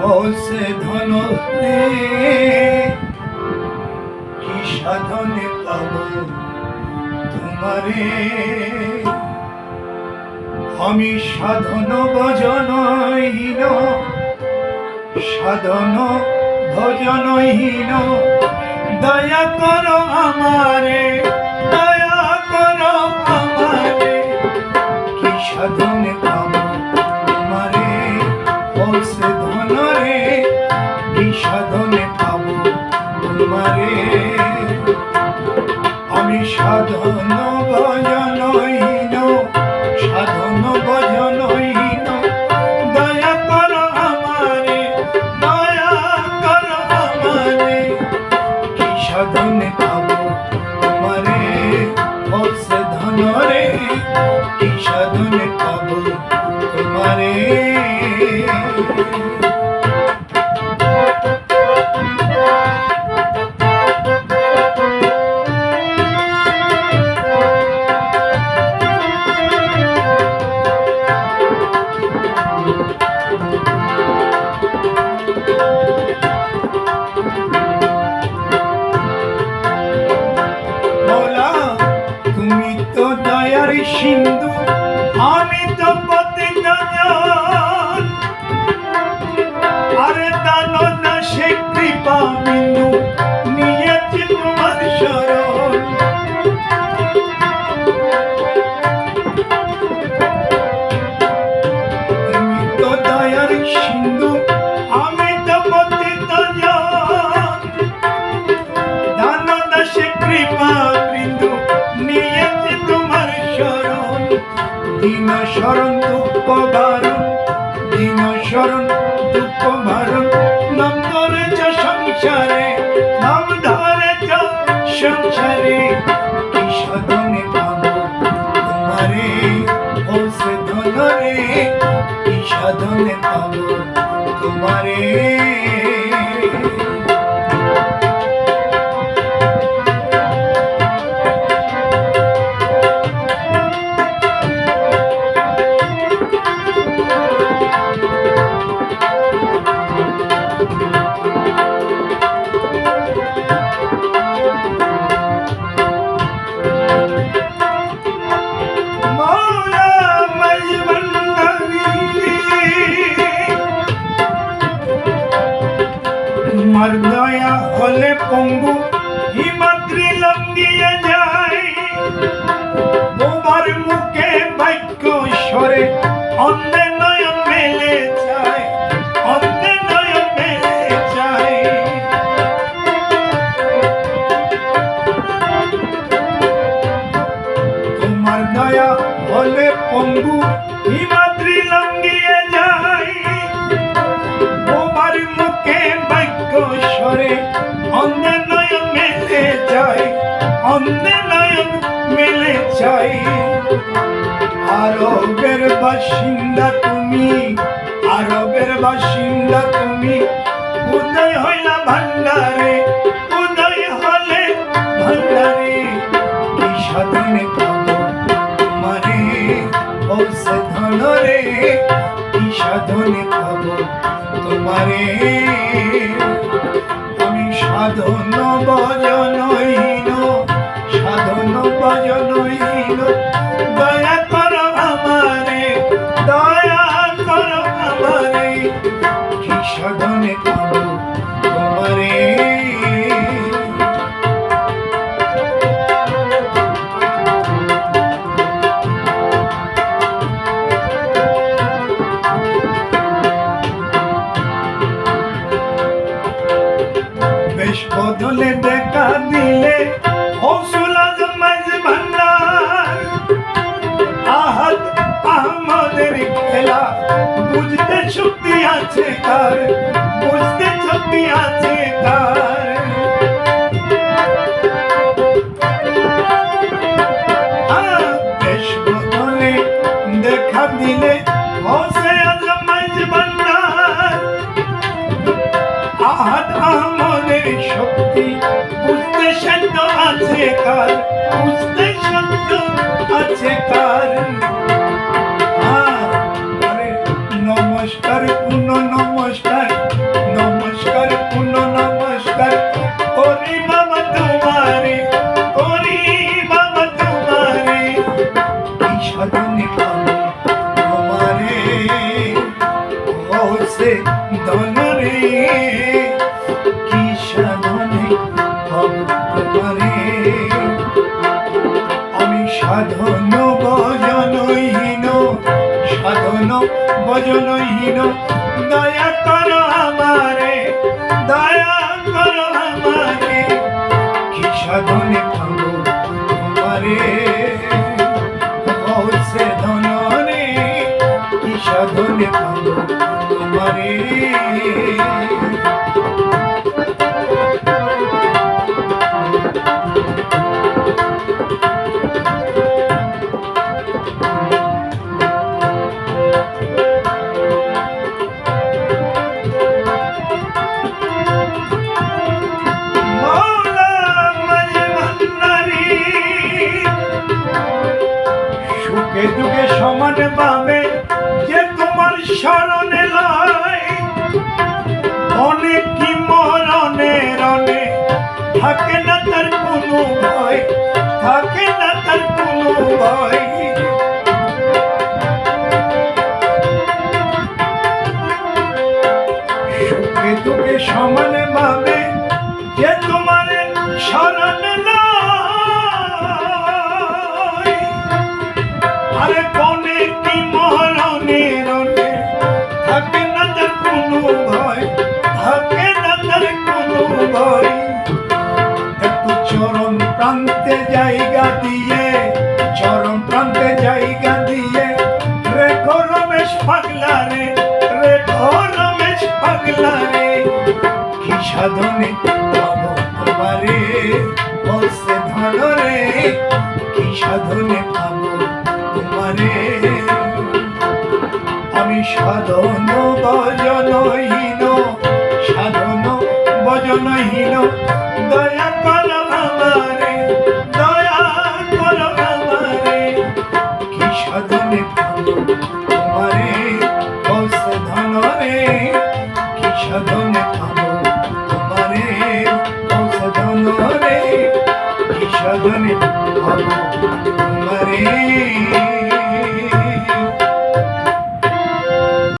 বসে ধন কি সাধনে পাব তোমারে? আমি সাধন ভজনহীন সাধন ভজনহীন। দয়া করো আমারে, দয়া করো আমারে। কি সাধনে পাব বসে ধন রে কি সাধনে পাব তোমারে। আমি সাধন ভজনহীন সাধন ভজনহীন। দয়া কর আমারে, দয়া কর আমারে। কি সাধনে পাব তোমারে বসে ধন রে কি সাধনে পাব তোমারে। শরণ, দিন শরণ দুঃখ ভারণ দিন শরণ দুঃখ ভারণ নাম ধরেছ সংসারে, নাম ধরেছ সংসারে, কি সাধনে পাব তোমারে? ও সে ধনরে কি সাধনে পাব তোমারে? তোমার দয়া হলে পঙ্গু, হিমাদ্রি লঙ্গিয়ে যায়। তোমার মুখে বাক্য সরে অন্ধে নয়ন মেলে যায় অন্ধে নয়ন মেলে যায়। তোমার দয়া হলে পঙ্গু, হিমাদ্রি সরে অন্ধে নয়ন মেলে যায় অন্ধে নয়ন মেলে যায়। আরবের বাসিন্দা তুমি, আরবের বাসিন্দা তুমি, উদয় হইলা ভান্ডারে উদয় হলে ভান্ডারে কি সাধনে পাব তোমারে বসে ধনরে কি সাধনে পাব তোমারে আমি সাধন ভজনহীন হৌসলা জমাজ ভান্ডার। আহাত আহমদের খেলা বুঝতে শক্তি আছে তার বুঝতে শক্তি আছে বুঝতে সাধ্য আছে কার বুঝতে সাধ্য আছে কার। নমস্কার পুন নমস্কার। ভজনহীন দয়া করো আমারে, দয়া করো আমারে কি সাধনে খাব তোমারে? সে ধনরে কি সাধনে খাব তোমারে? সমান পাবে যে তোমার স্মরণে লয়। অনেক কি মরণে রণে, থাকে না তার কোনো ভয়, থাকে না তার কোনো ভয়। সুখে দুঃখে সমান ভাবে যে তোমার শরণ সাধনে পাবো তোমারে বসে ধন কি সাধনে পাবো তোমারে? আমি সাধন ভজনহীন সাধন ভজনহীন দয়া কর আমারে, দয়া কর আমারে। কি সাধনে পাবো তোমারে? বসে ধন রে কি সাধনে রে কি সাধনে পাবো তোমারে